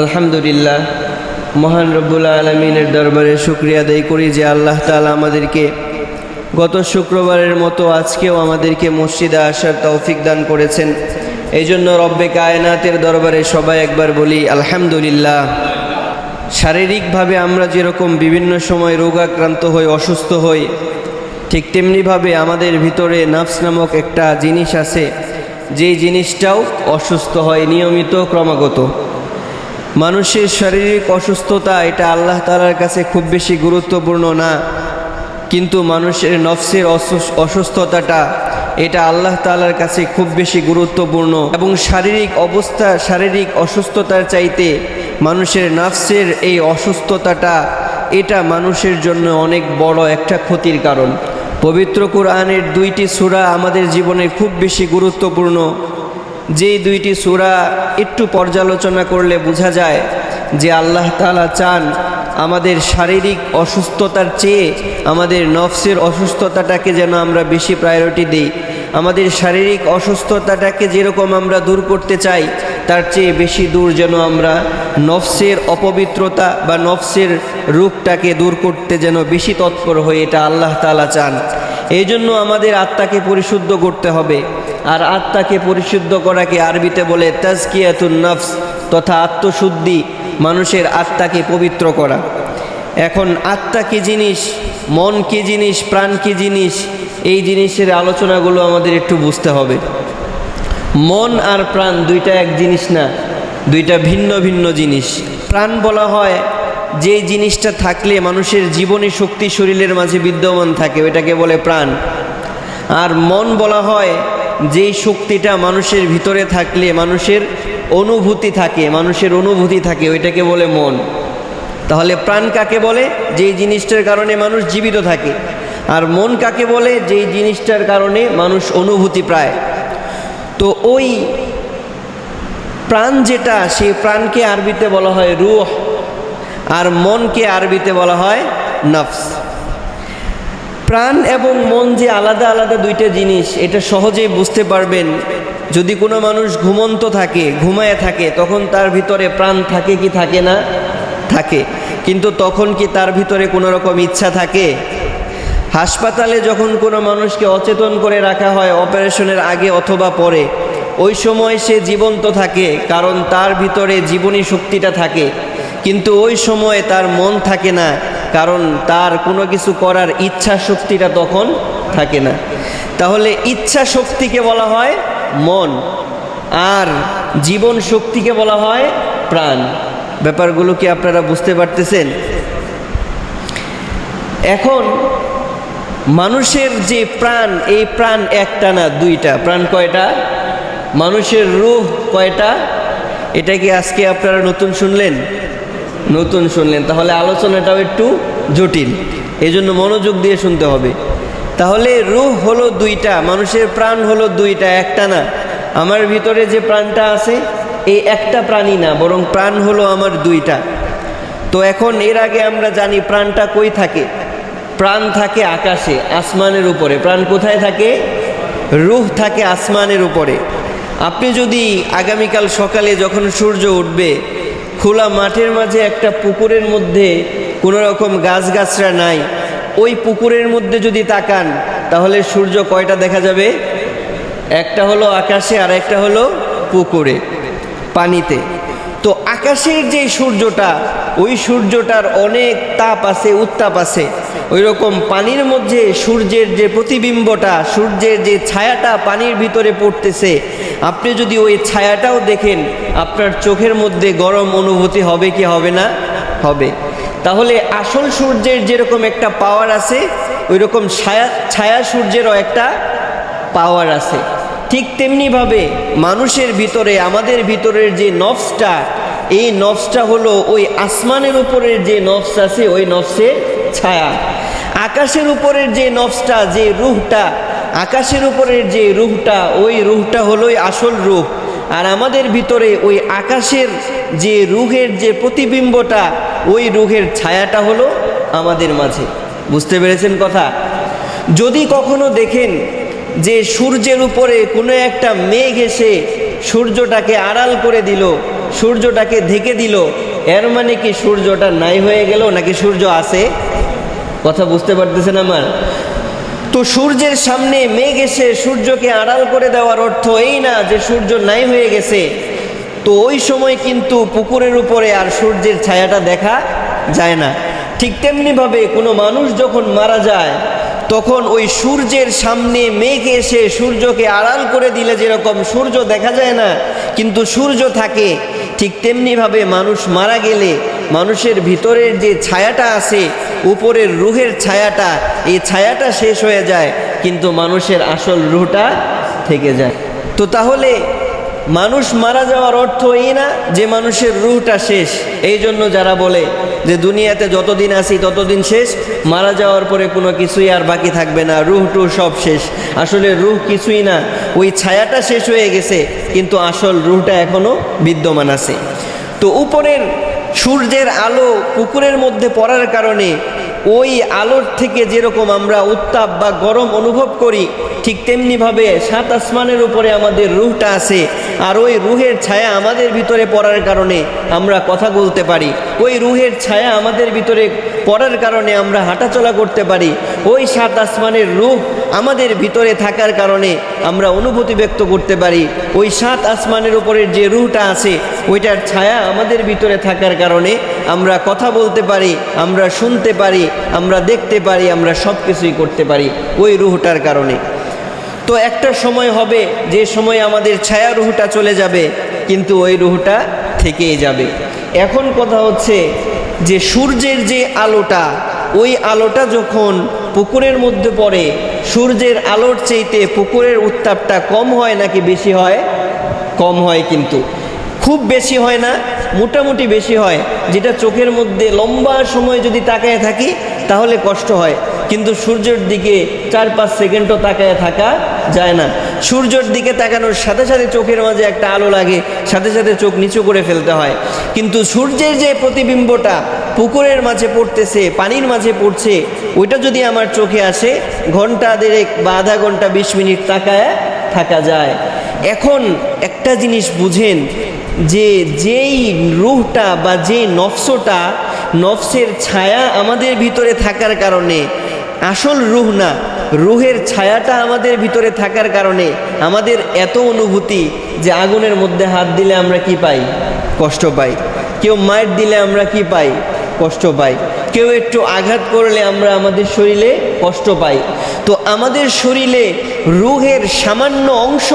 আলহামদুলিল্লাহ, মহান রব্বুল আলমিনের দরবারে শুক্রিয়া আদায় করি যে আল্লাহ তাআলা আমাদেরকে গত শুক্রবারের মতো আজকেও আমাদেরকে মসজিদে আসার তৌফিক দান করেছেন। এই জন্য রব্বে কায়নাতের দরবারে সবাই একবার বলি, আলহামদুলিল্লাহ। শারীরিকভাবে আমরা যেরকম বিভিন্ন সময় রোগাক্রান্ত হই, অসুস্থ হই, ঠিক তেমনিভাবে আমাদের ভিতরে নাফস নামক একটা জিনিস আছে যেই জিনিসটাও অসুস্থ হয় নিয়মিত ক্রমাগত। মানুষের শারীরিক অসুস্থতা, এটা আল্লাহ তালার কাছে খুব বেশি গুরুত্বপূর্ণ না। কিন্তু মানুষের নফসের অসুস্থতাটা, এটা আল্লাহ তালার কাছে খুব বেশি গুরুত্বপূর্ণ। এবং শারীরিক অবস্থা, শারীরিক অসুস্থতার চাইতে মানুষের নফসের এই অসুস্থতাটা, এটা মানুষের জন্য অনেক বড় একটা ক্ষতির কারণ। পবিত্র কোরআনের দুইটি সূরা আমাদের জীবনে খুব বেশি গুরুত্বপূর্ণ। যেই দুইটি সূরা একটু পর্যালোচনা করলে বোঝা যায় যে আল্লাহ তাআলা চান আমাদের শারীরিক অসুস্থতার চেয়ে আমাদের নফসের অসুস্থতাটাকে যেন আমরা বেশি প্রায়োরিটি দিই। আমাদের শারীরিক অসুস্থতাটাকে যেরকম আমরা দূর করতে চাই, তার চেয়ে বেশি দূর যেন আমরা নফসের অপবিত্রতা বা নফসের রূপটাকে দূর করতে যেন বেশি তৎপর হয়ে এটা আল্লাহ তাআলা চান। এই জন্য আমাদের আত্মাকে পরিশুদ্ধ করতে হবে। আর আত্মাকে পরিশুদ্ধ করাকে আরবিতে বলে তাজকিয়াতুন নফস তথা আত্মশুদ্ধি, মানুষের আত্মাকে পবিত্র করা। এখন আত্মা কী জিনিস, মন কী জিনিস, প্রাণ কী জিনিস, এই জিনিসের আলোচনাগুলো আমাদের একটু বুঝতে হবে। মন আর প্রাণ দুইটা এক জিনিস না, দুইটা ভিন্ন ভিন্ন জিনিস। প্রাণ বলা হয় যে জিনিসটা থাকলে মানুষের জীবনী শক্তি শরীরের মাঝে বিদ্যমান থাকে, ওইটাকে বলে প্রাণ। আর মন বলা হয় যেই শক্তিটা মানুষের ভিতরে থাকলে, মানুষের অনুভূতি থাকে, মানুষের অনুভূতি থাকে, ওইটাকে বলে মন। তাহলে প্রাণ কাকে বলে? যেই জিনিসটার কারণে মানুষ জীবিত থাকে। আর মন কাকে বলে? যেই জিনিসটার কারণে মানুষ অনুভূতি প্রায় তো ওই প্রাণ যেটা সেই প্রাণকে আরবিতে বলা হয় রুহ, আর মনকে আরবিতে বলা হয় নফস। প্রাণ এবং মন যে আলাদা আলাদা দুইটা জিনিস, এটা সহজেই বুঝতে পারবেন। যদি কোনো মানুষ ঘুমন্ত থাকে, ঘুমায় থাকে, তখন তার ভিতরে প্রাণ থাকে কি থাকে না? থাকে। কিন্তু তখন কি তার ভিতরে কোনো রকম ইচ্ছা থাকে? হাসপাতালে যখন কোনো মানুষকে অচেতন করে রাখা হয়, অপারেশনের আগে অথবা পরে, ওই সময় সে জীবন্ত থাকে, কারণ তার ভিতরে জীবনী শক্তিটা থাকে। কিন্তু ওই সময়ে তার মন থাকে না। কারণ তার কোনো কিছু করার ইচ্ছা শক্তিটা তখন থাকে না। তাহলে ইচ্ছা শক্তিকে বলা হয় মন, আর জীবন শক্তিকে বলা হয় প্রাণ। ব্যাপারগুলো কি আপনারা বুঝতে পারতেছেন? এখন মানুষের যে প্রাণ, এই প্রাণ একটা না দুইটা। প্রাণ কয়টা? মানুষের রূহ কয়টা? এটা কি আজকে আপনারা নতুন শুনলেন? নতুন শুনলেন। তাহলে আলোচনাটাও একটু জটিল। এই জন্য মনোযোগ দিয়ে শুনতে হবে। তাহলে রূহ হলো দুইটা, মানুষের প্রাণ হলো দুইটা, একটা না। আমার ভিতরে যে প্রাণটা আছে, এই একটা প্রাণী না, বরং প্রাণ হলো আমার দুইটা। তো এখন এর আগে আমরা জানি প্রাণটা কই থাকে। প্রাণ থাকে আকাশে, আসমানের উপরে। প্রাণ কোথায় থাকে? রুহ থাকে আসমানের উপরে। আপনি যদি আগামীকাল সকালে যখন সূর্য উঠবে খোলা মাঠের মাঝে একটা পুকুরের মধ্যে কোনো রকম গাছগাছরা নাই। ওই পুকুরের মধ্যে যদি তাকান, তাহলে সূর্য কয়টা দেখা যাবে? একটা হলো আকাশে, আর একটা হলো পুকুরে, পানিতে। তো আকাশের যে সূর্যটা, ওই সূর্যটার অনেক তাপ আছে, উত্তাপ আছে। ওই রকম পানির মধ্যে সূর্যের যে প্রতিবিম্বটা, সূর্যের যে ছায়াটা পানির ভিতরে পড়তেছে, আপনি যদি ওই ছায়াটাও দেখেন, আপনার চোখের মধ্যে গরম অনুভূতি হবে কি হবে না? হবে। তাহলে আসল সূর্যের যেরকম একটা পাওয়ার আছে ওই রকম ছায়া ছায়া সূর্যেরও একটা পাওয়ার আছে। ঠিক তেমনিভাবে মানুষের ভিতরে, আমাদের ভিতরের যে নফসটা, এই নফসটা হলো ওই আসমানের উপরের যে নফস আছে, ওই নফসের ছায়া। আকাশের উপরের যে নফসটা, যে রুহটা, আকাশের উপরের যে রুহটা, ওই রুহটা হলোই আসল রূপ আর আমাদের ভিতরে ওই আকাশের যে রুহের যে প্রতিবিম্বটা, ওই রুহের ছায়াটা হলো আমাদের মাঝে। বুঝতে পেরেছেন কথা? যদি কখনো দেখেন যে সূর্যের উপরে কোনো একটা মেঘ এসে সূর্যটাকে আড়াল করে দিল, সূর্যটাকে ঢেকে দিল, এর মানে কি সূর্যটা নাই হয়ে গেল নাকি সূর্য আছে? কথা বুঝতে পারতেছেন আমার? তো সূর্যের সামনে মেঘ এসে সূর্যকে আড়াল করে দেওয়ার অর্থ এই না যে সূর্য নাই হয়ে গেছে। তো ওই সময় কিন্তু পুকুরের উপরে আর সূর্যের ছায়াটা দেখা যায় না। ঠিক তেমনিভাবে কোনো মানুষ যখন মারা যায় তখন ওই সূর্যের সামনে মেঘ এসে সূর্যকে আড়াল করে দিলে যেরকম সূর্য দেখা যায় না, কিন্তু সূর্য থাকে, ঠিক তেমনিভাবে মানুষ মারা গেলে মানুষের ভিতরের যে ছায়াটা আছে, উপরের রুহের ছায়াটা, এই ছায়াটা শেষ হয়ে যায়, কিন্তু মানুষের আসল রুহটা থেকে যায়। তো তাহলে মানুষ মারা যাওয়ার অর্থ এই না যে মানুষের রুহটা শেষ, এই জন্য যারা বলে যে দুনিয়াতে যতদিন আসি ততদিন শেষ। মারা যাওয়ার পরে কোনো কিছুই আর বাকি থাকবে না। রুহ টু সব শেষ। আসলে রুহ কিছুই না। ওই ছায়াটা শেষ হয়ে গেছে, কিন্তু আসল রুহটা এখনও বিদ্যমান আছে। তো উপরের সূর্যের আলো পুকুরের মধ্যে পড়ার কারণে ওই আলোর থেকে যেরকম আমরা উত্তাপ বা গরম অনুভব করি, ঠিক তেমনিভাবে সাত আসমানের উপরে আমাদের রুহটা আছে আর ওই রুহের ছায়া আমাদের ভিতরে পড়ার কারণে আমরা কথা বলতে পারি। ওই রুহের ছায়া আমাদের ভিতরে পড়ার কারণে আমরা হাঁটাচলা করতে পারি। ওই সাত আসমানের রূপ আমাদের ভিতরে থাকার কারণে আমরা অনুভূতি ব্যক্ত করতে পারি। ওই সাত আসমানের উপরের যে রুহটা আছে, ওইটার ছায়া আমাদের ভিতরে থাকার কারণে আমরা কথা বলতে পারি, আমরা শুনতে পারি, আমরা দেখতে পারি, আমরা সব কিছুই করতে পারি ওই রুহটার কারণে। তো একটা সময় হবে, যে সময় আমাদের ছায়া রুহটা চলে যাবে, কিন্তু ওই রুহটা থেকেই যাবে। এখন কথা হচ্ছে যে সূর্যের যে আলোটা, ওই আলোটা যখন পুকুরের মধ্যে পড়ে, সূর্যের আলোর চাইতে পুকুরের উত্তাপটা কম হয় নাকি বেশি হয়? কম হয় কিন্তু। খুব বেশি হয় না, মোটামুটি বেশি হয়। যেটা চোখের মধ্যে লম্বা সময় যদি তাকায় থাকি, তাহলে কষ্ট হয়। কিন্তু সূর্যের দিকে চার পাঁচ সেকেন্ডও তাকায় থাকা যায় না। সূর্যের দিকে তাকানোর সাথে সাথে চোখের মাঝে একটা আলো লাগে, সাথে সাথে চোখ নিচু করে ফেলতে হয়। কিন্তু সূর্যের যে প্রতিবিম্বটা পুকুরের মাঝে পড়তেছে, পানির মাঝে পড়ছে, ওইটা যদি আমার চোখে আসে, ঘণ্টা দেড়েক বা আধা ঘণ্টা, বিশ মিনিট তাকায় থাকা যায়। এখন একটা জিনিস বুঝেন যে যেই রুহটা বা যে নফসটা, নফসের ছায়া আমাদের ভিতরে থাকার কারণে, আসল রুহ না, রুহের ছায়াটা আমাদের ভিতরে থাকার কারণে আমাদের এত অনুভূতি যে আগুনের মধ্যে হাত দিলে আমরা কি পাই? কষ্ট পাই। কেউ মায়ের দিলে আমরা কি পাই? কষ্ট পাই। কেউ একটু আঘাত করলে আমরা আমাদের শরীরে কষ্ট পাই। তো আমাদের শরীরে রুহের সামান্য অংশ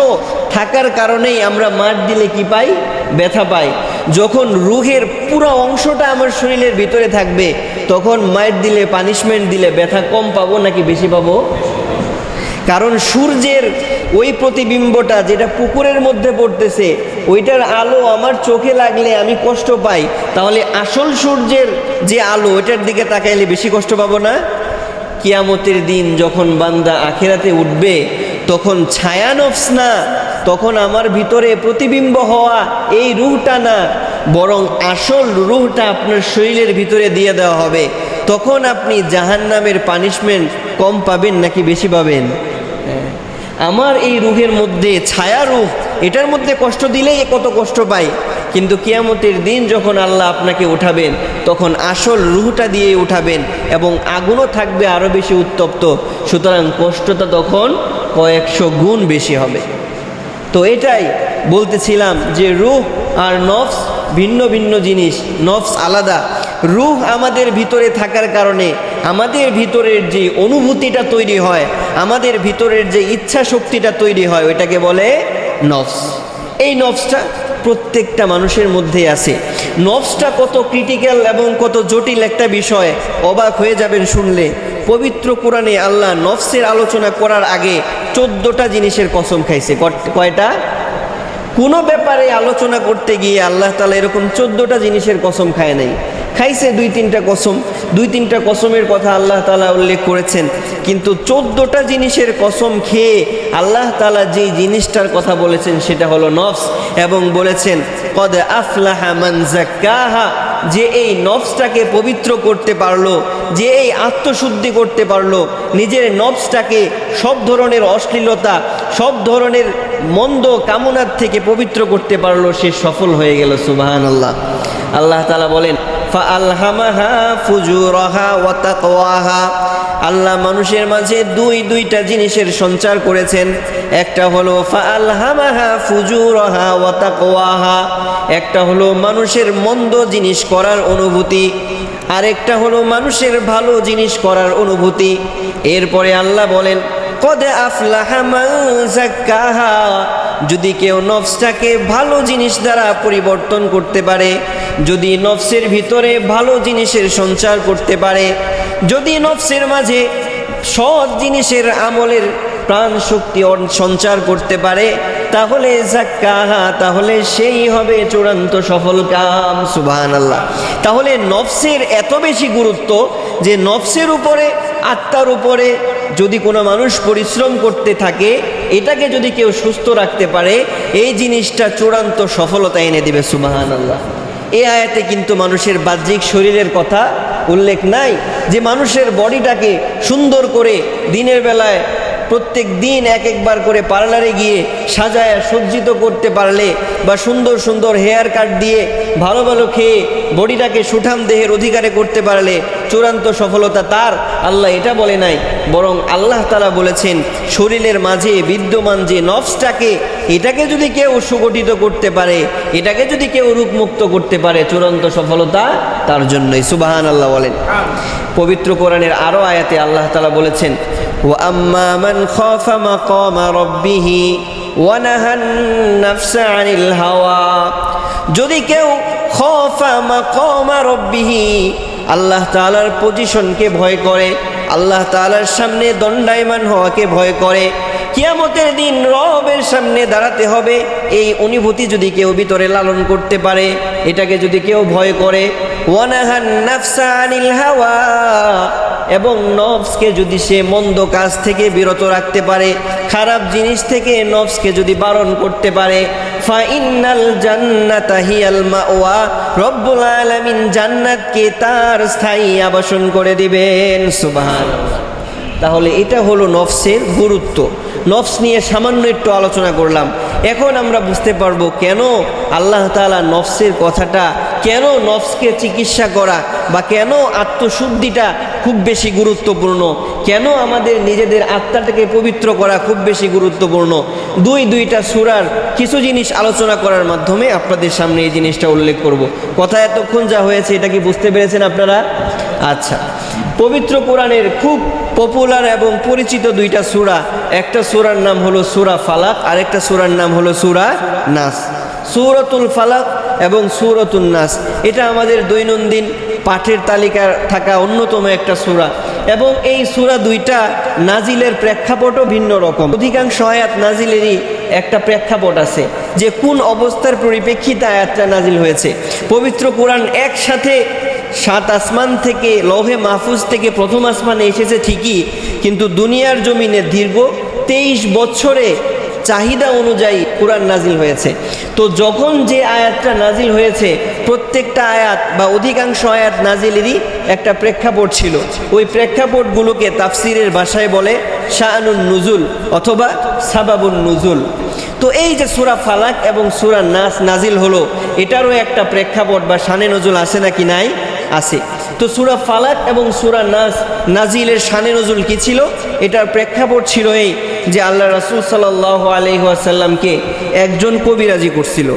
থাকার কারণেই আমরা মার দিলে কি পাই? ব্যথা পাই। যখন রুহের পুরো অংশটা আমার শরীরের ভিতরে থাকবে, তখন মায়ের দিলে পানিশমেন্ট দিলে ব্যথা কম পাবো নাকি বেশি পাবো? কারণ সূর্যের ওই প্রতিবিম্বটা যেটা পুকুরের মধ্যে পড়তেছে, ওইটার আলো আমার চোখে লাগলে আমি কষ্ট পাই। তাহলে আসল সূর্যের যে আলো, ওইটার দিকে তাকাইলে বেশি কষ্ট পাবো না? কিয়ামতের দিন যখন বান্দা আখেরাতে উঠবে, তখন ছায়া নফস না, তখন আমার ভিতরে প্রতিবিম্ব হওয়া এই রুহটা না, বরং আসল রুহটা আপনার শরীরের ভিতরে দিয়ে দেওয়া হবে। তখন আপনি জাহান্নামের পানিশমেন্ট কম পাবেন নাকি বেশি পাবেন। আমার এই রুহের মধ্যে ছায়া রূপ এটার মধ্যে কষ্ট দিলেই কত কষ্ট পাই। কিন্তু কিয়ামতের দিন যখন আল্লাহ আপনাকে উঠাবেন, তখন আসল রুহটা দিয়ে উঠাবেন এবং আগুনও থাকবে আরও বেশি উত্তপ্ত। সুতরাং কষ্টটা তখন কয়েকশো গুণ বেশি হবে। তো এটাই বলতেছিলাম যে রুহ আর নফস ভিন্ন ভিন্ন জিনিস, নফস আলাদা। রুহ আমাদের ভিতরে থাকার কারণে আমাদের ভিতরের যে অনুভূতিটা তৈরি হয়, আমাদের ভিতরের যে ইচ্ছা শক্তিটা তৈরি হয়, ওইটাকে বলে নফস। এই নফসটা প্রত্যেকটা মানুষের মধ্যে আছে। নফসটা কত ক্রিটিক্যাল এবং কত জটিল একটা বিষয়, অবাক হয়ে যাবেন শুনলে। পবিত্র কোরআনে আল্লাহ নফসের আলোচনা করার আগে চোদ্দোটা জিনিসের কসম খাইছে। কয়টা? কোনো ব্যাপারে আলোচনা করতে গিয়ে আল্লাহ তালা এরকম চোদ্দোটা জিনিসের কসম খায় নাই। খাইছে দুই তিনটা কসম, দুই তিনটা কসমের কথা আল্লাহ তালা উল্লেখ করেছেন। কিন্তু চোদ্দোটা জিনিসের কসম খেয়ে আল্লাহ তালা যে জিনিসটার কথা বলেছেন সেটা হলো নফস এবং বলেছেন, কদ আফলাহা মান জাক্কাহা যে এই নফসটাকে পবিত্র করতে পারল, যে এই আত্মশুদ্ধি করতে পারল, নিজের নফসটাকে সব ধরনের অশ্লীলতা, সব ধরনের মন্দ কামনার থেকে পবিত্র করতে পারল, সে সফল হয়ে গেল সুবাহান আল্লাহ আল্লাহ তালা বলেন ফালহামাহা ফুজুরহা ওয়া আল্লাহ মানুষের মাঝে দুই দুইটা জিনিসের সঞ্চার করেছেন। একটা হলো ফালহামাহা ফুজুরহা ওয়া একটা হলো মানুষের মন্দ জিনিস করার অনুভূতি। আরেকটা হলো মানুষের ভালো জিনিস করার অনুভূতি। এরপরে আল্লাহ বলেন, কদে আফলাহা মা যাক্কাহা যদি কেউ নফসটাকে ভালো জিনিস দ্বারা পরিবর্তন করতে পারে, যদি নফসের ভিতরে ভালো জিনিসের সঞ্চার করতে পারে, যদি নফসের মাঝে সৎ জিনিসের আমলের প্রাণ শক্তি সঞ্চার করতে পারে, তাহলে তাহলে সেই হবে চূড়ান্ত সফল কাম সুবাহান আল্লাহ তাহলে নফসের এত বেশি গুরুত্ব যে নফসের উপরে আত্মার উপরে যদি কোনো মানুষ পরিশ্রম করতে থাকে, এটাকে যদি কেউ সুস্থ রাখতে পারে, এই জিনিসটা চূড়ান্ত সফলতা এনে দেবে সুবাহান আল্লাহ এ আয়াতে কিন্তু মানুষের বাহ্যিক শরীরের কথা উল্লেখ নাই, যে মানুষের বডিটাকে সুন্দর করে দিনের বেলায় প্রত্যেক দিন এক একবার করে পার্লারে গিয়ে সাজায় সজ্জিত করতে পারলে বা সুন্দর সুন্দর হেয়ার কাট দিয়ে ভালো ভালো খেয়ে বডিটাকে সুঠাম দেহের অধিকারে করতে পারলে চূড়ান্ত সফলতা তার। আল্লাহ এটা বলে নাই বরং আল্লাহ তালা বলেছেন শরীরের মাঝে বিদ্যমান যে নফসটাকে এটাকে যদি কেউ সুগঠিত করতে পারে এটাকে যদি কেউ রূপমুক্ত করতে পারে চূড়ান্ত সফলতা তার জন্যই। সুবাহান আল্লাহ বলেন পবিত্র কোরআনের আরও আয়াতে আল্লাহ তালা বলেছেন وأما من خاف مقام ربه ونهى النفس عن الهوى যদি কেউ খফা মাকামা রব্বিহি আল্লাহ তাআলার পজিশনকে ভয় করে আল্লাহ তাআলার সামনে দণ্ডায়মান হওয়াকে ভয় করে কিয়ামতের দিন রবের সামনে দাঁড়াতে হবে এই অনুভূতি যদি কেউ ভিতরে লালন করতে পারে এটাকে যদি কেউ ভয় করে ওয়ানাহান নাফসা আনিল হাওয়া এবং নফসকে যদি সে মন্দ কাজ থেকে বিরত রাখতে পারে, খারাপ জিনিস থেকে নফসকে যদি বারণ করতে পারে, ফাইনাল জান্নাতা হিয়াল মাওয়া, রব্বুল আলামিন জান্নাতকে তার স্থায়ী আবাসন করে দিবেন। সুবহানাল্লাহ। তাহলে এটা হলো নফসের গুরুত্ব। নফস নিয়ে সামান্য একটু আলোচনা করলাম। এখন আমরা বুঝতে পারব কেন আল্লাহ তাআলা নফসের কথাটা, কেন নফসকে চিকিৎসা করা বা কেন আত্মশুদ্ধিটা খুব বেশি গুরুত্বপূর্ণ। কেন আমাদের নিজেদের আত্মাটাকে পবিত্র করা খুব বেশি গুরুত্বপূর্ণ? দুই দুইটা সুরার কিছু জিনিস আলোচনা করার মাধ্যমে আপনাদের সামনে এই জিনিসটা উল্লেখ করব। কথা এতক্ষণ যা হয়েছে এটা কি বুঝতে পেরেছেন আপনারা? আচ্ছা। পবিত্র কোরআনের খুব পপুলার এবং পরিচিত দুইটা সূরা। একটা সুরার নাম হলো সূরা ফালাক, আরেকটা সুরার নাম হলো সুরা নাস। সুরতুল ফালাক এবং সুরতুল নাস। এটা আমাদের দৈনন্দিন পাঠের তালিকার থাকা অন্যতম একটা সূরা। এবং এই সূরা দুইটা নাজিলের প্রেক্ষাপটও ভিন্ন রকম। অধিকাংশ আয়াত নাজিলেরই একটা প্রেক্ষাপট আছে যে কোন অবস্থার পরিপ্রেক্ষিতে আয়াতটা নাজিল হয়েছে। পবিত্র কোরআন একসাথে সাত আসমান থেকে লৌহে মাহফুজ থেকে প্রথম আসমানে এসেছে ঠিকই, কিন্তু দুনিয়ার জমিনে দীর্ঘ তেইশ বছরে চাহিদা অনুযায়ী কোরআন নাজিল হয়েছে। তো যখন যে আয়াতটা নাজিল হয়েছে, প্রত্যেকটা আয়াত বা অধিকাংশ আয়াত নাজিলেরই একটা প্রেক্ষাপট ছিল। ওই প্রেক্ষাপটগুলোকে তাফসিরের ভাষায় বলে শাহানুন নুজুল অথবা সাবাবুন নুজুল তো এই যে সুরা ফালাক এবং সুরা নাস নাজিল হলো, এটারও একটা প্রেক্ষাপট বা শানে নজুল আছে নাকি নাই? আছে। তো সুরা ফালাক এবং সুরা নাস নাজিলের শানে নজুল কি ছিল? এটার প্রেক্ষাপট ছিল এই যে আল্লাহ রাসুল সাল্লাহ আলহিহাসাল্লামকে একজন কবিরাজি করছিল,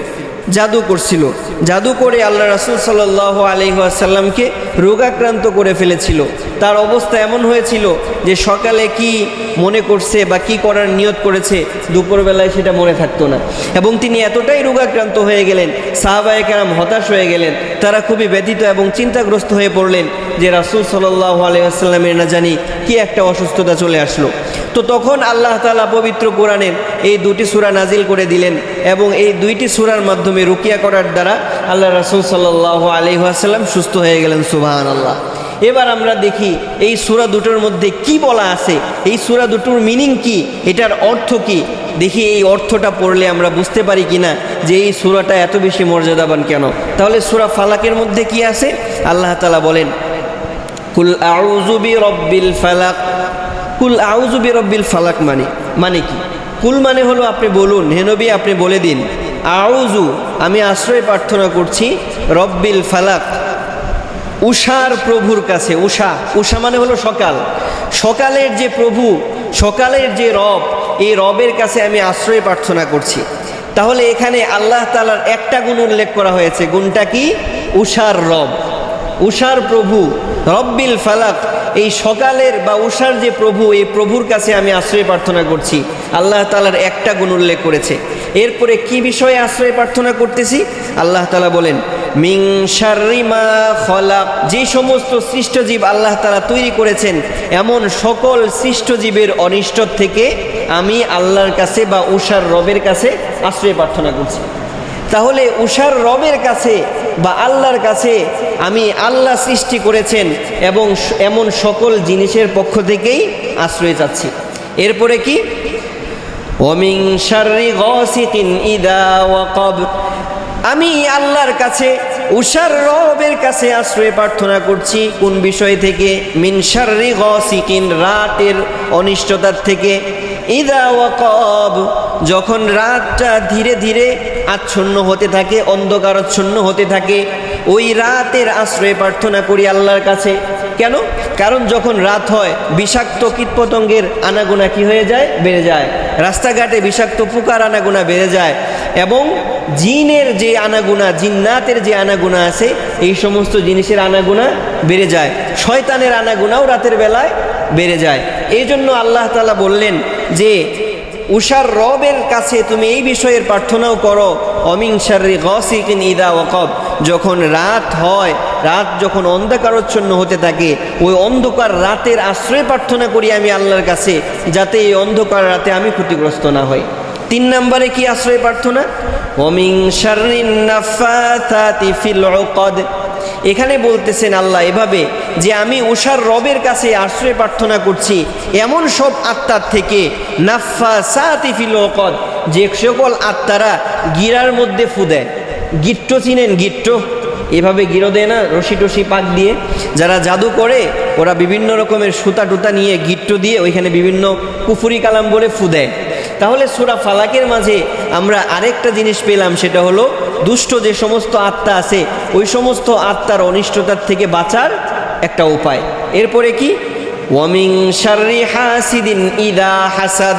জাদু করছিল। জাদু করে আল্লাহ রাসুল সাল্লাহ আলহিহাসাল্লামকে রোগাক্রান্ত করে ফেলেছিল। তার অবস্থা এমন হয়েছিল যে সকালে কি মনে করছে বা কি করার নিয়ত করেছে, দুপুরবেলায় সেটা মনে থাকতো না। এবং তিনি এতটাই রোগাক্রান্ত হয়ে গেলেন, সাহাবায়ে কেরাম হতাশ হয়ে গেলেন, তারা খুবই ব্যথিত এবং চিন্তাগ্রস্ত হয়ে পড়লেন যে রাসুল সাল্লাহ আলহিহাস্লামের না জানি কি একটা অসুস্থতা চলে আসলো? তো তখন আল্লাহ তালা পবিত্র কোরআনের এই দুটি সুরা নাজিল করে দিলেন এবং এই দুইটি সূরার মাধ্যমে রুকিয়া করার দ্বারা আল্লাহ রাসুল সাল্লাহ আলহিহাসাল্লাম সুস্থ হয়ে গেলেন সুবাহান আল্লাহ এবার আমরা দেখি এই সুরা দুটোর মধ্যে কি বলা আছে? এই সুরা দুটোর মিনিং কি? এটার অর্থ কি? দেখি এই অর্থটা পড়লে আমরা বুঝতে পারি কিনা যে এই সুরাটা এত বেশি মর্যাদাবান কেন? তাহলে সুরা ফালাকের মধ্যে কি আছে? আল্লাহ তালা বলেন কুল আউযু বিরব্বিল ফালাক। কুল আউযু বিরব্বিল ফালাক মানে মানে কি? কুল মানে হলো আপনি বলুন হেনবি আপনি বলে দিন আউজু আমি আশ্রয় প্রার্থনা করছি রব্বিল ফালাক। উষার প্রভুর কাছে, উষা উষা মানে হলো সকাল। সকালের যে প্রভু, সকালের যে রব, এই রবের কাছে আমি আশ্রয় প্রার্থনা করছি। তাহলে এখানে আল্লাহ তালার একটা গুণ উল্লেখ করা হয়েছে, গুণটা কি? উষার রব। উষার প্রভু রব্বিল ফালাক, এই সকালের বা উষার যে প্রভু, এই প্রভুর কাছে আমি আশ্রয় প্রার্থনা করছি। আল্লাহ তালার একটা গুণ উল্লেখ করেছে। এরপরে কি বিষয়ে আশ্রয় প্রার্থনা করতেছি? আল্লাহ তালা বলেন, মিং শাররিমা খলাক, যে সমস্ত সৃষ্টজীব আল্লাহ তালা তৈরি করেছেন, এমন সকল সৃষ্টজীবের অনিষ্ট থেকে আমি আল্লাহর কাছে বা উষার রবের কাছে আশ্রয় প্রার্থনা করছি। তাহলে উষার রবের কাছে বা আল্লাহর কাছে আমি আল্লাহ সৃষ্টি করেছেন এবং এমন সকল জিনিসের পক্ষ থেকেই আশ্রয় চাচ্ছি। এরপরে কি? ইদা ওয়াকাব। আমি আল্লাহর কাছে, উষার রবের কাছে আশ্রয় প্রার্থনা করছি কোন বিষয় থেকে? মিন শাররি গাসিকিন রাতের অনিষ্টতার থেকে। ইদা ওয়াকাব, যখন রাতটা ধীরে ধীরে আচ্ছন্ন হতে থাকে অন্ধকারাচ্ছন্ন হতে থাকে, ওই রাতের আশ্রয়ে প্রার্থনা করি আল্লাহর কাছে। কেন? কারণ যখন রাত হয়, বিষাক্ত কীটপতঙ্গের আনাগোনা কি হয়ে যায়? বেড়ে যায়। রাস্তাঘাটে বিষাক্ত পোকার আনাগোনা বেড়ে যায়। এবং জিনের যে আনাগুনা, জিন্নাতের যে আনাগুনা আছে, এই সমস্ত জিনিসের আনাগুনা বেড়ে যায়। শয়তানের আনাগুনাও রাতের বেলায় বেড়ে যায়। এই জন্য আল্লাহ তালা বললেন যে উষার রবের কাছে তুমি এই বিষয়ের প্রার্থনাও করো অমিং শারি গসিকিন ইদা ওকব যখন রাত হয়, রাত যখন অন্ধকারচ্ছন্ন হতে থাকে, ওই অন্ধকার রাতের আশ্রয় প্রার্থনা করি আমি আল্লাহর কাছে, যাতে এই অন্ধকার রাতে আমি ক্ষতিগ্রস্ত না হই। তিন নম্বরে কি আশ্রয় প্রার্থনা? অমিং শারিন এখানে বলতেছেন আল্লাহ এভাবে যে আমি উষার রবের কাছে আশ্রয় প্রার্থনা করছি, এমন সব আত্মার থেকে নাফা সাতি ফিল যে সকল আত্মারা গিরার মধ্যে ফু দেয়। গিট্টো চিনেন, গিট্টো। এভাবে গিরো দেয় না, রশি টসি পাক দিয়ে। যারা জাদু করে, ওরা বিভিন্ন রকমের সুতা টুতা নিয়ে গিট্টো দিয়ে ওইখানে বিভিন্ন কুফুরি কালাম বলে ফু দেয়। তাহলে সুরা ফালাকের মাঝে আমরা আরেকটা জিনিস পেলাম, সেটা হলো দুষ্ট যে সমস্ত আত্মা আছে, ওই সমস্ত আত্মার অনিষ্টতার থেকে বাঁচার একটা উপায়। এরপরে কি? ওয়ামিং সারি হাসিদিন ইদা হাসাদ।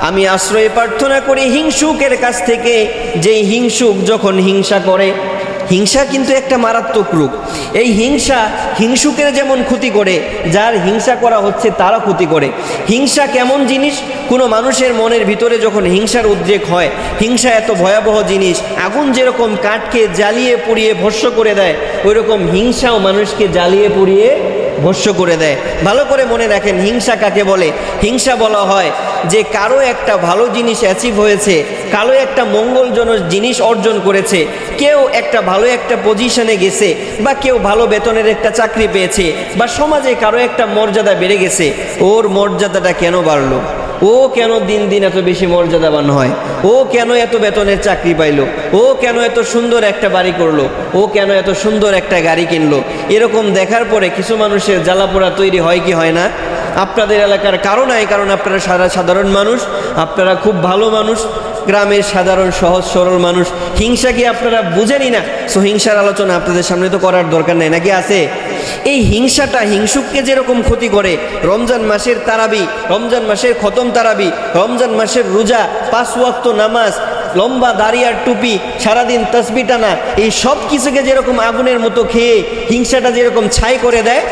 আমি আশ্রয় প্রার্থনা করি হিংসুকের কাছ থেকে। যেই হিংসুক যখন হিংসা করে হিংসা কিন্তু একটা মারাত্মক রূপ এই হিংসা হিংসুকের যেমন ক্ষতি করে, যার হিংসা করা হচ্ছে তারা ক্ষতি করে। হিংসা কেমন জিনিস? কোনো মানুষের মনের ভিতরে যখন হিংসার উদ্রেক হয়, হিংসা এত ভয়াবহ জিনিস, আগুন যেরকম কাঠকে জ্বালিয়ে পুড়িয়ে ভস্য করে দেয় ওই রকম হিংসাও মানুষকে জ্বালিয়ে পুড়িয়ে ভস্য করে দেয়। ভালো করে মনে রাখেন, হিংসা কাকে বলে? হিংসা বলা হয় যে কারও একটা ভালো জিনিস অ্যাচিভ হয়েছে কারও একটা মঙ্গলজনক জিনিস অর্জন করেছে, কেউ একটা ভালো একটা পজিশনে গেছে, বা কেউ ভালো বেতনের একটা চাকরি পেয়েছে, বা সমাজে কারও একটা মর্যাদা বেড়ে গেছে, ওর মর্যাদাটা কেন বাড়লো? ও কেন দিন দিন এত বেশি মর্যাদাবান হয়? ও কেন এত বেতনের চাকরি পাইলো? ও কেন এত সুন্দর একটা বাড়ি করল? ও কেন এত সুন্দর একটা গাড়ি কিনলো? এরকম দেখার পরে কিছু মানুষের জ্বালাপোড়া তৈরি হয় কি হয় না? আপনাদের এলাকার কারণ নাই কারণ আপনারা সারা সাধারণ মানুষ, আপনারা খুব ভালো মানুষ, গ্রামের সাধারণ, সহজ, সরল মানুষ। হিংসা কি আপনারা বুঝেনি না? সো, হিংসার আলোচনা আপনাদের সামনে তো করার দরকার নাই, নাকি আছে? এই হিংসাটা হিংসুককে যেরকম ক্ষতি করে, রমজান মাসের তারাবি, রমজান মাসের খতম তারাবি, রমজান মাসের রোজা, পাঁচ ওয়াক্ত নামাজ, লম্বা দাঁড়িয়ার টুপি, সারাদিন তসবি টানা, এই সব কিছুকে যেরকম আগুনের মতো খেয়ে হিংসাটা যেরকম ছাই করে দেয়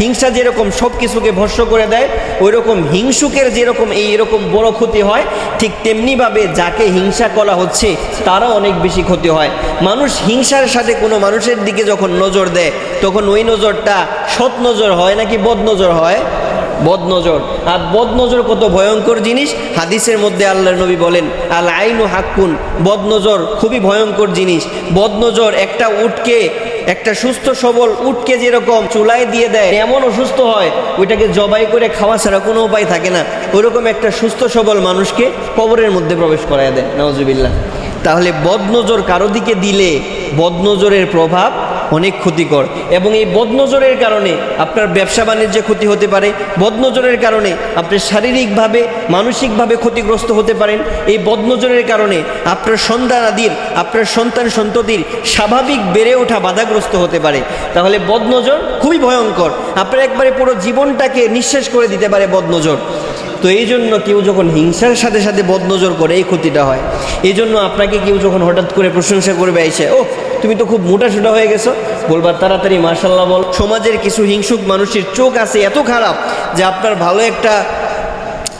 হিংসা যেরকম সব কিছুকে ভস্য করে দেয় ওই রকম হিংসুকের যেরকম এই এরকম বড় ক্ষতি হয়, ঠিক তেমনিভাবে যাকে হিংসা করা হচ্ছে, তারও অনেক বেশি ক্ষতি হয়। মানুষ হিংসার সাথে কোনো মানুষের দিকে যখন নজর দেয়, তখন ওই নজরটা সৎ নজর হয় নাকি বদ নজর হয়? বদনজর আর বদনজর কত ভয়ঙ্কর জিনিস। হাদিসের মধ্যে আল্লাহ নবী বলেন, আল আইনু হাক্কুন। বদনজর খুবই ভয়ঙ্কর জিনিস। বদনজর একটা উটকে একটা সুস্থ সবল উটকে যেরকম চুলায় দিয়ে দেয় এমন অসুস্থ হয়। ওইটাকে জবাই করে খাওয়া ছাড়া কোনো উপায় থাকে না। ওরকম একটা সুস্থ সবল মানুষকে কবরের মধ্যে প্রবেশ করায় দেয় নওয়াজুবিল্লাহ তাহলে বদনজর কারও দিকে দিলে বদনজরের প্রভাব অনেক ক্ষতিকর। এবং এই বদনজরের কারণে আপনার ব্যবসা বাণিজ্যে ক্ষতি হতে পারে, বদনজরের কারণে আপনি শারীরিকভাবে, মানসিকভাবে ক্ষতিগ্রস্ত হতে পারেন। এই বদনজরের কারণে আপনার সন্তান আদির, আপনার সন্তান সন্ততির স্বাভাবিক বেড়ে ওঠা বাধাগ্রস্ত হতে পারে। তাহলে বদনজর খুবই ভয়ঙ্কর। আপনার একবারে পুরো জীবনটাকে নিঃশেষ করে দিতে পারে বদনজর। তো এই জন্য কেউ যখন হিংসার সাথে সাথে বদনজর করে, এই ক্ষতিটা হয়। এই জন্য আপনাকে কেউ যখন হঠাৎ করে প্রশংসা করবে, এসে ও তুমি তো খুব মোটা সোটা হয়ে গেছো। বলবার তাড়াতাড়ি মার্শাল্লাহ বল, সমাজের কিছু হিংসুক মানুষের চোখ আছে এত খারাপ যে আপনার ভালো একটা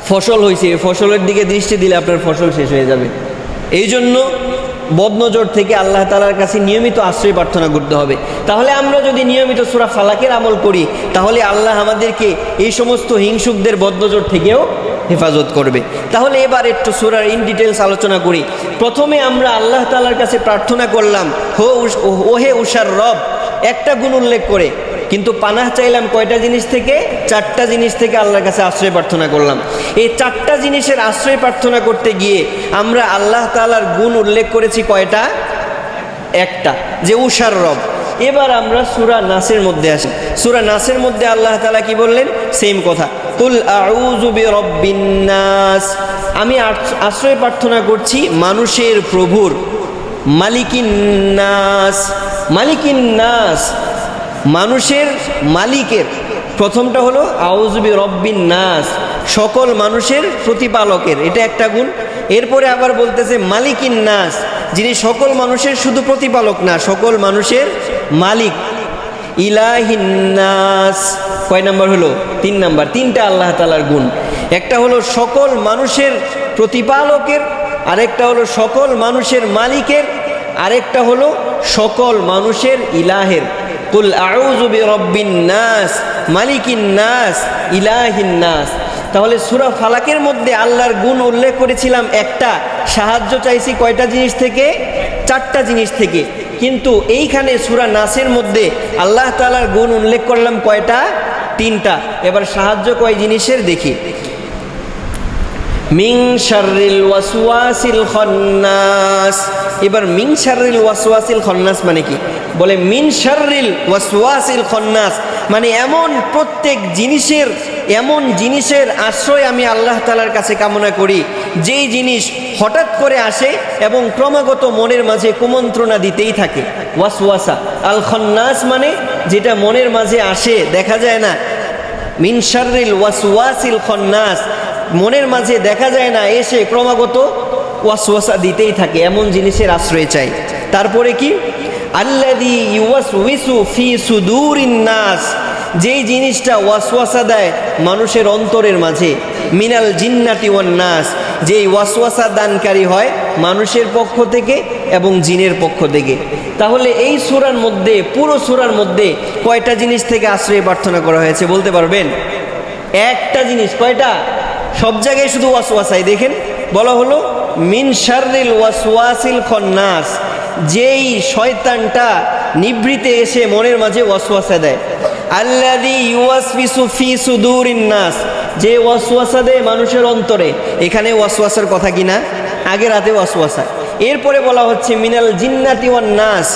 ফসল হয়েছে ফসলের দিকে দৃষ্টি দিলে আপনার ফসল শেষ হয়ে যাবে। এই জন্য বদনজর থেকে আল্লাহ তালার কাছে নিয়মিত আশ্রয় প্রার্থনা করতে হবে। তাহলে আমরা যদি নিয়মিত সুরা ফালাকের আমল করি, তাহলে আল্লাহ আমাদেরকে এই সমস্ত হিংসুকদের বদনজর থেকেও হেফাজত করবে। তাহলে এবার একটু সুরার ইন ডিটেলস আলোচনা করি। প্রথমে আমরা আল্লাহ তালার কাছে প্রার্থনা করলাম, হো ওহে উষার রব, একটা গুণ উল্লেখ করে। কিন্তু পানাহ চাইলাম কয়টা জিনিস থেকে? চারটা জিনিস থেকে আল্লাহর কাছে আশ্রয় প্রার্থনা করলাম। এই চারটা জিনিসের আশ্রয় প্রার্থনা করতে গিয়ে আমরা আল্লাহ তালার গুণ উল্লেখ করেছি কয়টা? একটা, যে উষার রব। এবার আমরা সুরা নাসের মধ্যে আসি। সুরা নাসের মধ্যে আল্লাহ তালা কি বললেন? সেম কথা। কুল নাস। আমি আশ্রয় প্রার্থনা করছি মানুষের প্রভুর, মালিকিন নাস। মালিকিন নাস মানুষের মালিকের। প্রথমটা হলো আউজবি রব্বিন নাস, সকল মানুষের প্রতিপালকের। এটা একটা গুণ। এরপরে আবার বলতেছে, মালিকিন নাস, যিনি সকল মানুষের শুধু প্রতিপালক না, সকল মানুষের মালিক। ইলাহিন নাস। কয় নম্বর হলো? তিন নম্বর। তিনটা আল্লাহ তালার গুণ। একটা হলো সকল মানুষের প্রতিপালকের, আরেকটা হলো সকল মানুষের মালিকের, আরেকটা হলো সকল মানুষের ইলাহের। কুল আউযু বিরাব্বিন নাস, মালিকিন নাস, ইলাহিন নাস। তাহলে সুরা ফালাকের মধ্যে আল্লাহর গুণ উল্লেখ করেছিলাম একটা, সাহায্য চাইছি কয়টা জিনিস থেকে? চারটা জিনিস থেকে। কিন্তু এইখানে সুরা নাসের মধ্যে আল্লাহ তাআলার গুণ উল্লেখ করলাম কয়টা? তিনটা। এবার সাহায্য কয় জিনিসের দেখি। মিং শাররিল ওয়াসওয়াসিল খন্নাস। এবার মিং শাররিল ওয়াসওয়াসিল খন্নাস মানে কি? বলে মিন শাররিল ওয়াসওয়াসিল খন্নাস। মানে এমন প্রত্যেক জিনিসের, এমন জিনিসের আশ্রয় আমি আল্লাহ তালার কাছে কামনা করি, যেই জিনিস হঠাৎ করে আসে এবং ক্রমাগত মনের মাঝে কুমন্ত্রণা দিতেই থাকে। ওয়াসওয়াসা। আল খন্নাস মানে যেটা মনের মাঝে আসে, দেখা যায় না। মিন শাররিল ওয়াসওয়াসিল খন্নাস। মনের মাঝে দেখা যায় না, এসে ক্রমাগত ওয়াসওয়াসা দিতেই থাকে, এমন জিনিসের আশ্রয় চাই। তারপরে কি? আল্লাদি ইউয়াসউইসু ফি সুদুরিন নাস, যেই জিনিসটা ওয়াসওয়াসা দেয় মানুষের অন্তরের মাঝে, মিনাল জিন্নাতি ওয়ান নাস, যেই ওয়াসওয়াসা দানকারী হয় মানুষের পক্ষ থেকে এবং জিনের পক্ষ থেকে। তাহলে এই সুরার মধ্যে, পুরো সুরার মধ্যে কয়টা জিনিস থেকে আশ্রয় প্রার্থনা করা হয়েছে বলতে পারবেন? একটা জিনিস, কয়টা? সব জায়গায় শুধু ওয়াসওয়াসাই। দেখেন, বলা হলো, মিন শারিল ওয়াসওয়াসিল খন্নাস যেই শয়তানটা নিবৃতে এসে মনের মাঝে ওয়াসওয়াসা দেয়। আল্লাদি ইউয়াসফিসু ফি সুদুরিন নাস যে ওয়াসওয়াসা দেয় মানুষের অন্তরে। এখানে ওয়াসওয়াসার কথা কিনা আগে রাতে ওয়াসওয়াসা। এরপরে বলা হচ্ছে মিনাল জিন্নাতি ওয়ান নাস,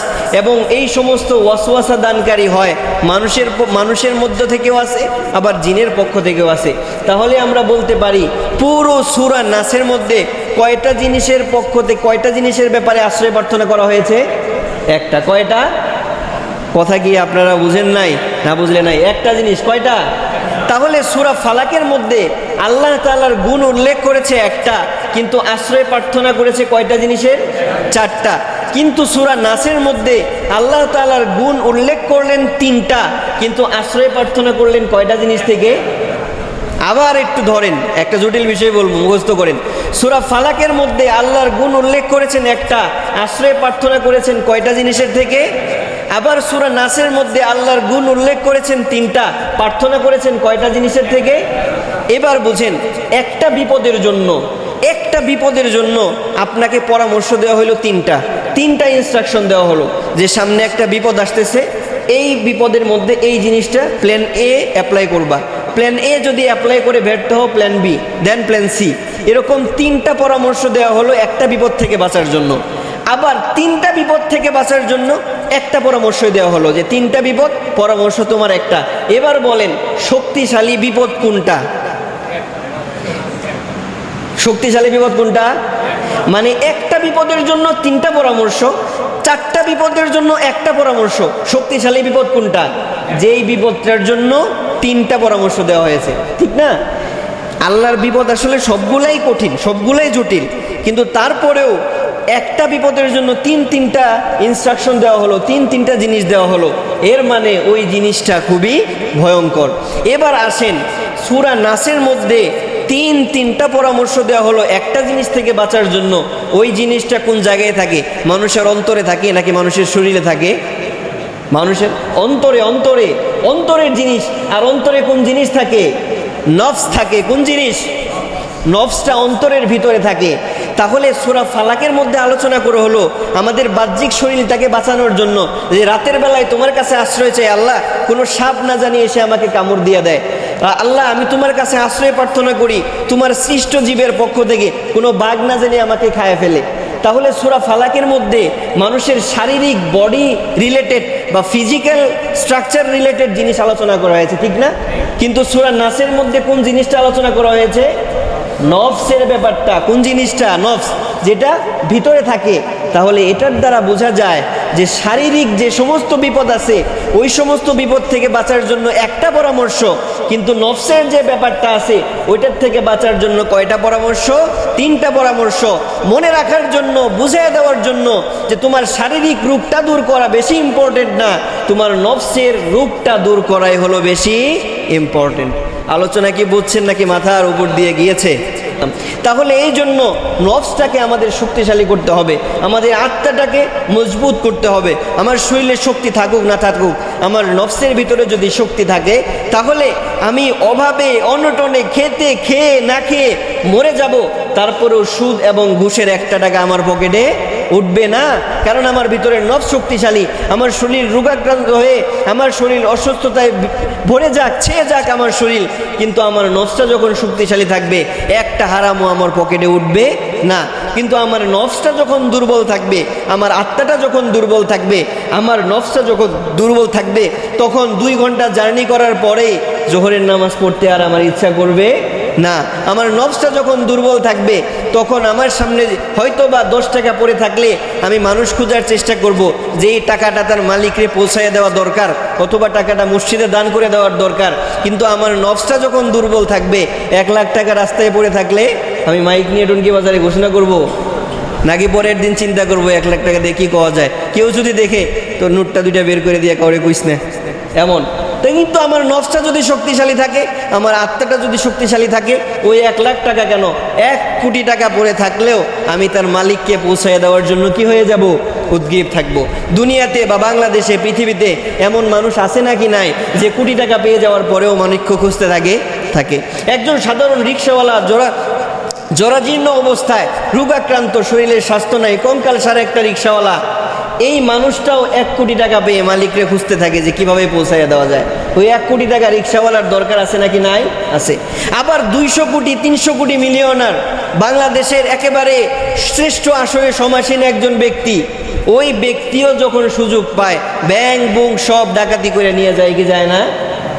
এবং এই সমস্ত ওয়াসওয়াসা দানকারী হয় মানুষের মানুষের মধ্য থেকেও আছে আবার জিনের পক্ষ থেকেও আছে তাহলে আমরা বলতে পারি, পুরো সুরা নাসের মধ্যে কয়টা জিনিসের পক্ষতে কয়টা জিনিসের ব্যাপারে আশ্রয় প্রার্থনা করা হয়েছে? একটা, কয়টা? কথা কি আপনারা বুঝেন নাই? না বুঝলে নাই? একটা জিনিস, কয়টা? তাহলে সুরা ফালাকের মধ্যে আল্লাহ তালার গুণ উল্লেখ করেছে একটা, কিন্তু আশ্রয় প্রার্থনা করেছে কয়টা জিনিসের? চারটা। কিন্তু সুরা নাসের মধ্যে আল্লাহ তালার গুণ উল্লেখ করলেন তিনটা, কিন্তু আশ্রয় প্রার্থনা করলেন কয়টা জিনিস থেকে? আবার একটু ধরেন, একটা জটিল বিষয় বলব, মুখস্থ করেন। সুরা ফালাকের মধ্যে আল্লাহর গুণ উল্লেখ করেছেন একটা, আশ্রয় প্রার্থনা করেছেন কয়টা জিনিসের থেকে? আবার সুরা নাসের মধ্যে আল্লাহর গুণ উল্লেখ করেছেন তিনটা, প্রার্থনা করেছেন কয়টা জিনিসের থেকে? এবার বুঝেন, একটা বিপদের জন্য, একটা বিপদের জন্য আপনাকে পরামর্শ দেওয়া হলো তিনটা। তিনটা ইনস্ট্রাকশন দেওয়া হলো যে সামনে একটা বিপদ আসতেছে, এই বিপদের মধ্যে এই জিনিসটা প্ল্যান এ অ্যাপ্লাই করবা। প্ল্যান এ যদি অ্যাপ্লাই করে ব্যর্থ হও plan B then plan C এরকম তিনটা পরামর্শ দেওয়া হলো একটা বিপদ থেকে বাঁচার জন্য। আবার তিনটা বিপদ থেকে বাঁচার জন্য একটা পরামর্শ দেওয়া হলো যে তিনটা বিপদ, পরামর্শ তোমার একটা। এবার বলেন, শক্তিশালী বিপদ কোনটা? শক্তিশালী বিপদ কোনটা? মানে একটা বিপদের জন্য তিনটা পরামর্শ, চারটা বিপদের জন্য একটা পরামর্শ। শক্তিশালী বিপদ কোনটা? যেই বিপদটার জন্য তিনটা পরামর্শ দেওয়া হয়েছে। ঠিক না? আল্লাহর বিপদ আসলে সবগুলাই কঠিন, সবগুলাই জটিল। কিন্তু তারপরেও একটা বিপদের জন্য তিন তিনটা ইনস্ট্রাকশন দেওয়া হলো, তিন তিনটা জিনিস দেওয়া হলো। এর মানে ওই জিনিসটা খুবই ভয়ঙ্কর। এবার আসেন, সুরা নাসের মধ্যে তিন তিনটা পরামর্শ দেওয়া হলো একটা জিনিস থেকে বাঁচার জন্য। ওই জিনিসটা কোন জায়গায় থাকে? মানুষের অন্তরে থাকে নাকি মানুষের শরীরে থাকে? মানুষের অন্তরে অন্তরে, অন্তরের জিনিস। আর অন্তরে কোন জিনিস থাকে? নফস থাকে। কোন জিনিস? নফসটা অন্তরের ভিতরে থাকে। তাহলে সুরা ফালাকের মধ্যে আলোচনা করে হলো আমাদের বাহ্যিক শরীরটাকে বাঁচানোর জন্য যে রাতের বেলায় তোমার কাছে আশ্রয় চাই, আল্লাহ কোনো সাপ না জানিয়ে এসে আমাকে কামড় দিয়ে দেয়। আল্লাহ, আমি তোমার কাছে আশ্রয় প্রার্থনা করি, তোমার সৃষ্ট জীবের পক্ষ থেকে কোনো বাঘ না জানিয়ে আমাকে খায় ফেলে। তাহলে সুরা ফালাকের মধ্যে মানুষের শারীরিক বডি রিলেটেড বা ফিজিক্যাল স্ট্রাকচার রিলেটেড জিনিস আলোচনা করা হয়েছে, ঠিক না? কিন্তু সুরা নাসের মধ্যে কোন জিনিসটা আলোচনা করা হয়েছে? নফসের ব্যাপারটা, কোন জিনিসটা? নফস যেটা ভিতরে থাকে। তাহলে এটার দ্বারা বোঝা যায় যে শারীরিক যে সমস্ত বিপদ আছে, ওই সমস্ত বিপদ থেকে বাঁচার জন্য একটা পরামর্শ। কিন্তু নফসের যে ব্যাপারটা আছে, ওইটার থেকে বাঁচার জন্য কয়টা পরামর্শ? তিনটা পরামর্শ। মনে রাখার জন্য, বুঝিয়ে দেওয়ার জন্য যে তোমার শারীরিক রূপটা দূর করা বেশি ইম্পর্টেন্ট না। তোমার নফসের রূপটা দূর করাই হলো বেশি ইম্পর্টেন্ট আলোচনা কি বুঝছেন নাকি মাথার উপর দিয়ে গিয়েছে? তাহলে এই জন্য নফসটাকে আমাদের শক্তিশালী করতে হবে। আমাদের আত্মাটাকে মজবুত করতে হবে। আমার শরীরে শক্তি থাকুক না থাকুক, আমার নফসের ভিতরে যদি শক্তি থাকে, তাহলে আমি অভাবে, অনটনে খেতে, খেয়ে না খেয়ে মরে যাব। তারপরেও সুদ এবং ঘুষের একটা টাকা আমার পকেটে উঠবে না। কারণ আমার ভিতরে নব শক্তিশালী, আমার শরীর রোগাক্রান্ত হয়ে আমার শরীর অসুস্থতায় ভরে যাক, ছেয়ে যাক আমার শরীর। কিন্তু আমার নফসটা যখন শক্তিশালী থাকবে, একটা হারামও আমার পকেটে উঠবে না। কিন্তু আমার নফসটা যখন দুর্বল থাকবে, আমার আত্মাটা যখন দুর্বল থাকবে, আমার নফসটা যখন দুর্বল থাকবে, তখন দুই ঘণ্টা জার্নি করার পরে জোহরের নামাজ পড়তে আর আমার ইচ্ছা করবে না। আমার নবসটা যখন দুর্বল থাকবে তখন আমার সামনে হয়তো বা দশ টাকা পড়ে থাকলে আমি মানুষ খোঁজার চেষ্টা করব যে এই টাকাটা তার মালিকরে পৌঁছায় দেওয়া দরকার অথবা টাকাটা মসজিদে দান করে দেওয়ার দরকার। কিন্তু আমার নবসটা যখন দুর্বল থাকবে, এক লাখ টাকা রাস্তায় পড়ে থাকলে আমি মাইক নিয়ে টুনকি বাজারে ঘোষণা করব। নাকি পরের দিন চিন্তা করব, এক লাখ টাকা দিয়ে কী পাওয়া যায়? কেউ যদি দেখে তো নোটটা দুইটা বের করে দিয়ে কাউরে কইস না। এমন। কিন্তু আমার নফসটা যদি শক্তিশালী থাকে, আমার আত্মাটা যদি শক্তিশালী থাকে, ওই এক লাখ টাকা কেন? এক কোটি টাকা পড়ে থাকলেও আমি তার মালিককে পৌঁছায় দেওয়ার জন্য কি হয়ে যাব? উদ্গীব থাকব। দুনিয়াতে বা বাংলাদেশে, পৃথিবীতে এমন মানুষ আছে নাকি নাই যে কোটি টাকা পেয়ে যাওয়ার পরেও মানিক্য খুঁজতে থাকে? থাকে। একজন সাধারণ রিক্সাওয়ালা জোড়া, জরাজীর্ণ অবস্থায় রোগাক্রান্ত শরীরের স্বাস্থ্য নাই। কঙ্কাল সারা একটা রিক্সাওয়ালা। এই মানুষটাও এক কোটি টাকা পেয়ে মালিকরে খুঁজতে থাকে যে কীভাবে পৌঁছাইয়া দেওয়া যায়। ওই এক কোটি টাকা রিক্সাওয়ালার দরকার আছে নাকি নাই? আছে। আবার দুইশো কোটি, তিনশো কোটি মিলিয়নার বাংলাদেশের একেবারে শ্রেষ্ঠ আসরে সমাসীন একজন ব্যক্তি, ওই ব্যক্তিও যখন সুযোগ পায়, ব্যাং, বুং সব ডাকাতি করে নিয়ে যায় কি যায় না?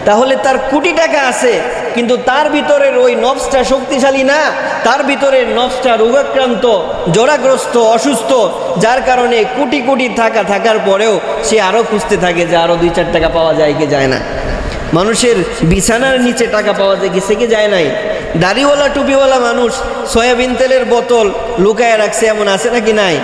তাহলে তার কোটি টাকা আছে। কিন্তু তার ভিতরের ওই নবসটা শক্তিশালী না, তার ভিতরের নবসটা রোগাক্রান্ত, জরাগ্রস্ত, অসুস্থ, যার কারণে কোটি কোটি থাকা থাকার পরেও সে আরও খুঁজতে থাকে যে আরও দুই চার টাকা পাওয়া যায় কি যায় না। মানুষের বিছানার নিচে টাকা পাওয়া যায় গেছে কি যায় নাই? দাড়িওয়ালা, টুপিওয়ালা মানুষ সয়াবিন তেলের বোতল লুকায় রাখছে এমন আছে নাকি নাই?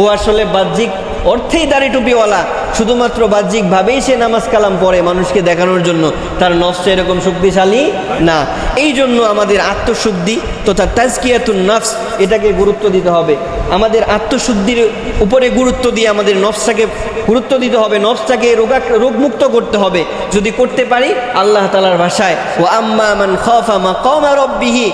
ও আসলে বাহ্যিক অর্থেই দাড়ি টুপিওয়ালা। শুধুমাত্র বাহ্যিকভাবেই সে নামাজ কালাম পড়ে মানুষকে দেখানোর জন্য। তার নষ্ট এরকম শক্তিশালী না। এই জন্য আমাদের আত্মশুদ্ধি তথা তাজকিয়াতুন নফস এটাকে গুরুত্ব দিতে হবে। আমাদের আত্মশুদ্ধির উপরে গুরুত্ব দিয়ে আমাদের নফসটাকে গুরুত্ব দিতে হবে। নফসটাকে রোগা রোগমুক্ত করতে হবে। যদি করতে পারি, আল্লাহ তালার ভাষায় ও আম্মা মান খফা মা কমা রব্বিহি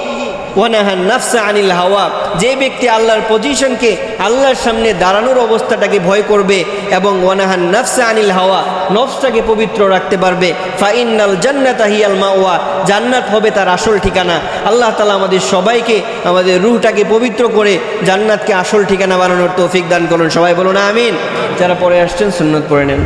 ওয়ানাহান নাফসা আনিল হাওয়া, যে ব্যক্তি আল্লাহর পজিশনকে আল্লাহর সামনে দাঁড়ানোর অবস্থাটাকে ভয় করবে এবং ওয়ানাহান নাফসা আনিল হাওয়া নফসটাকে পবিত্র রাখতে পারবে, ফাইনাল জান্নাত হিয়াল মাওয়া, জান্নাত হবে তার আসল ঠিকানা। আল্লাহ তালা আমাদের সবাইকে, আমাদের রুহটাকে পবিত্র করে জান্নাতকে আসল ঠিকানা বানানোর তৌফিক দান করুন। সবাই বলুন, আমিন। যারা পরে আসছেন, সুন্নত পড়ে নেন।